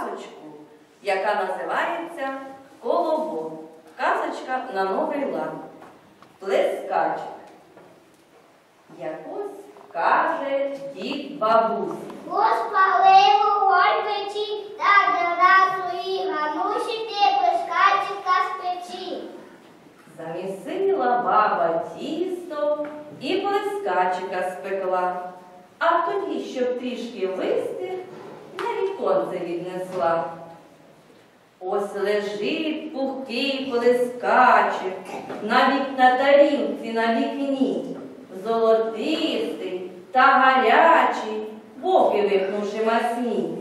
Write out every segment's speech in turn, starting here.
казочку, яка називається Колобок. Казочка на новий лад. Плескачик. Якось каже дід бабусь. Розпали віднесла. Ось лежить пухкий навіть на тарілці на вікні, золотистий та гарячий, боки випнувши масні.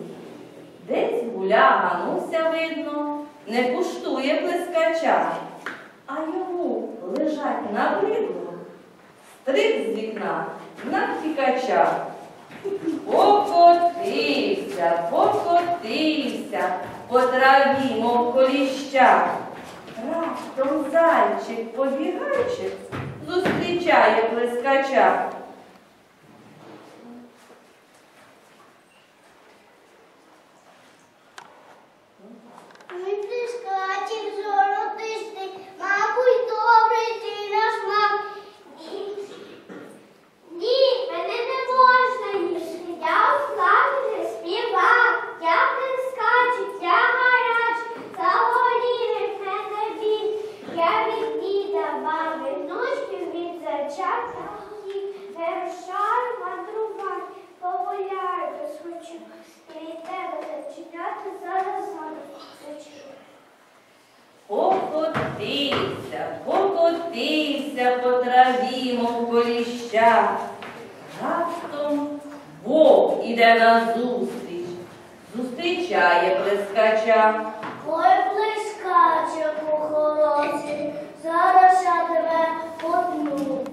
Десь гуля Гануся видно, не куштує плескача, а йому лежать на бридлу, стрик з вікна на втікача. Покотився, покотився по траві, мов коліща. Раптом зайчик побігайчик зустрічає плескача. Мій пускачик золотистий, мабуть, добрий ти наш мав. Ні, мене не можна їсти, я у славі співав, я пускачик, я гарячий, загоріли в мене він. Я від діда, баби, внучки від зачатка вирушаю мандрувати, погуляю, схочу, і від тебе зачиняти зараз хочу. Покотився, покотився по траві, мов коліща. Раптом вовк іде назустріч, зустрічає плескача. Ой, блискаче хороший, зараз я тебе потну.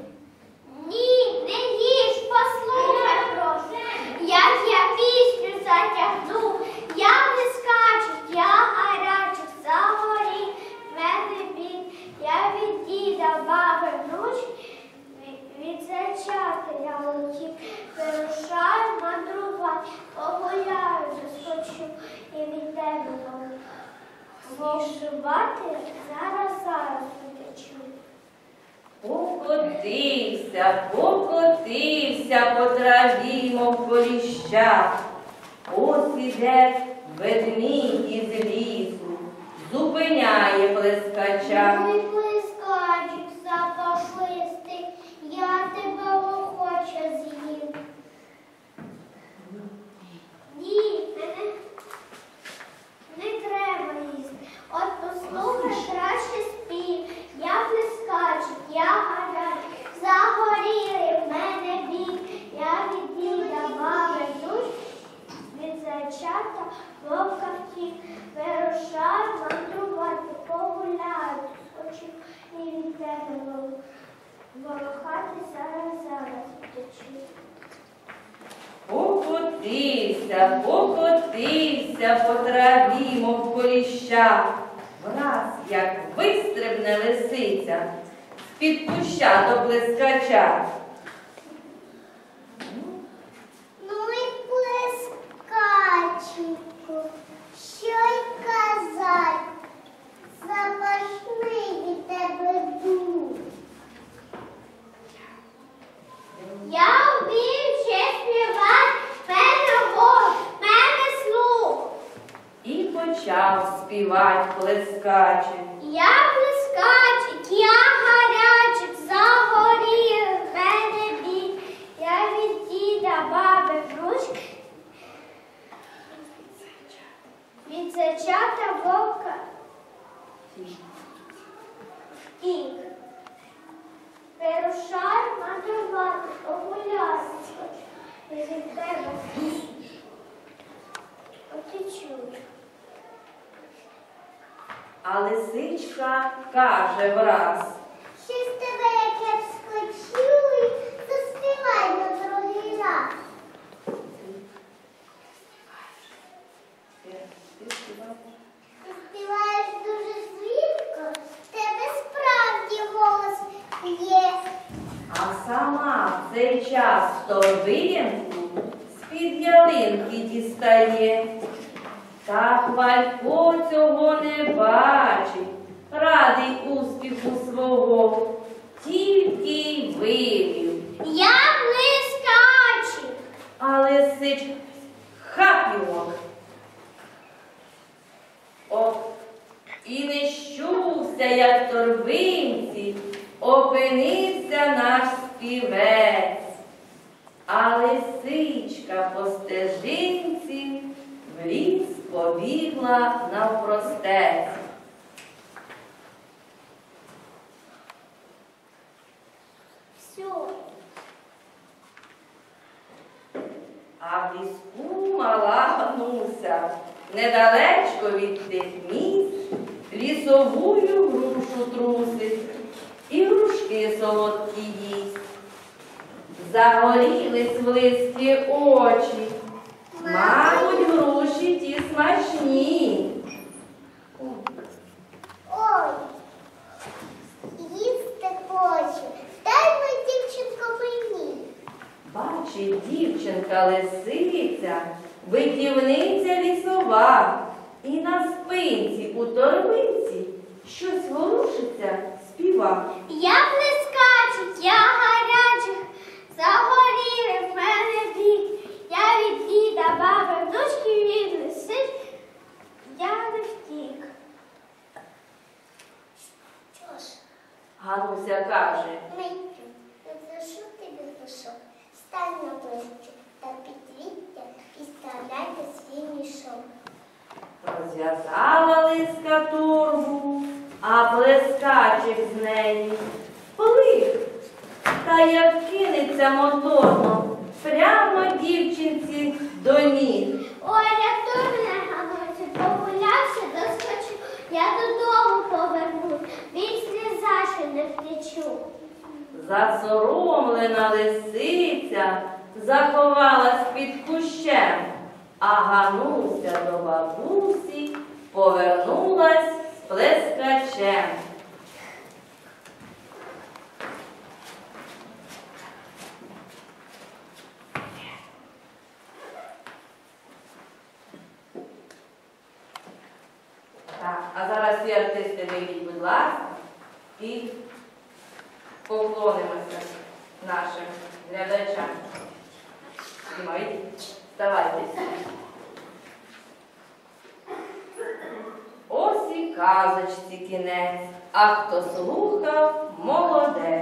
Ні, не їж, послухай прошу, як я пісню затягну, я блискачу, я гарячу, загорі, в мене бід, я від діда, баби, внучки, від- від зачати я летів, вирушаю мандрувати, погуляю, заскочу і від тебе нову. Вишивати зараз зараз утечу. Покотився, покотився по траві, мов коліща. Ось іде ведмідь із лісу, зупиняє плескача. Ой, плескачик запашистий, я тебе охоче з'їм. Ні, мене не треба їсти. От послухай краще спів. Я блискачик, я гарячий, загоріли в мене бік. Я від діда, баби, душ, від зайчата вовка втік. Вирушаю мандрувати, погуляю, хочу і від тебе вол- волохати зараз зараз втечу. Покотився, покотився по траві, мов коліща. Враз, як вистрибне лисиця, з-під куща до блискача. Ну і плескачику, що й казать, запашний від тебе дух. Я вмію ще співати, голос, мене слух. І почав співать плескаче. Я блискачик, я гарячик, загорів в мене бік. Я від діда, баби, внучки, від зачата вовка тік. перушай мандрувати. І від тебе потечу. А лисичка каже враз. Щось тебе як я вскочу, заспівай на другий раз. Ти співаєш дуже звідко, в тебе справді голос є. А сама в цей час торбинку з-під ялинки дістає. Та хвалько цього не бачить, радий успіху свого, тільки й вивів. Я блискачий. А лисич хап його. О, і не щувся, як в торбинці, опинився наш співець. А лисичка по стежинці в ліс побігла навпростець. А в ліску мала гнуся, недалечко від тих місць, лісовую грушу трусить і грушки солодкі їсть. Загорілись в листі очі, мабуть, груші ті смачні. Ой, їсти хочу. Дай мені дівчинко мені. Бачить дівчинка лисиця, витівниця лісова, і на спинці у торбинці щось ворушиться, співа. Я блискачих, я гарячих, загоріли в мене бік. Я від діда, баби, внучки від лисиць, я не втік. Що ж, Гануся каже, Митю, зашу тобі пішок, стань на плечі та підвідьте і вставляйте свій мішок. розв'язала лиска торбу, а блискачих з неї плив. Та як кинеться моторно, прямо дівчинці до ніг. Ой, рятуй мене, Ганусю, погулявся, доскочу, я додому повернусь, не за не втечу. Засоромлена лисиця заховалась під кущем, а Гануся до бабусі повернулась плескачем. Так, а зараз всі артисти вийдіть, будь ласка, і поклонимося нашим глядачам. Знімайте, казочці кінець, а хто слухав молодець.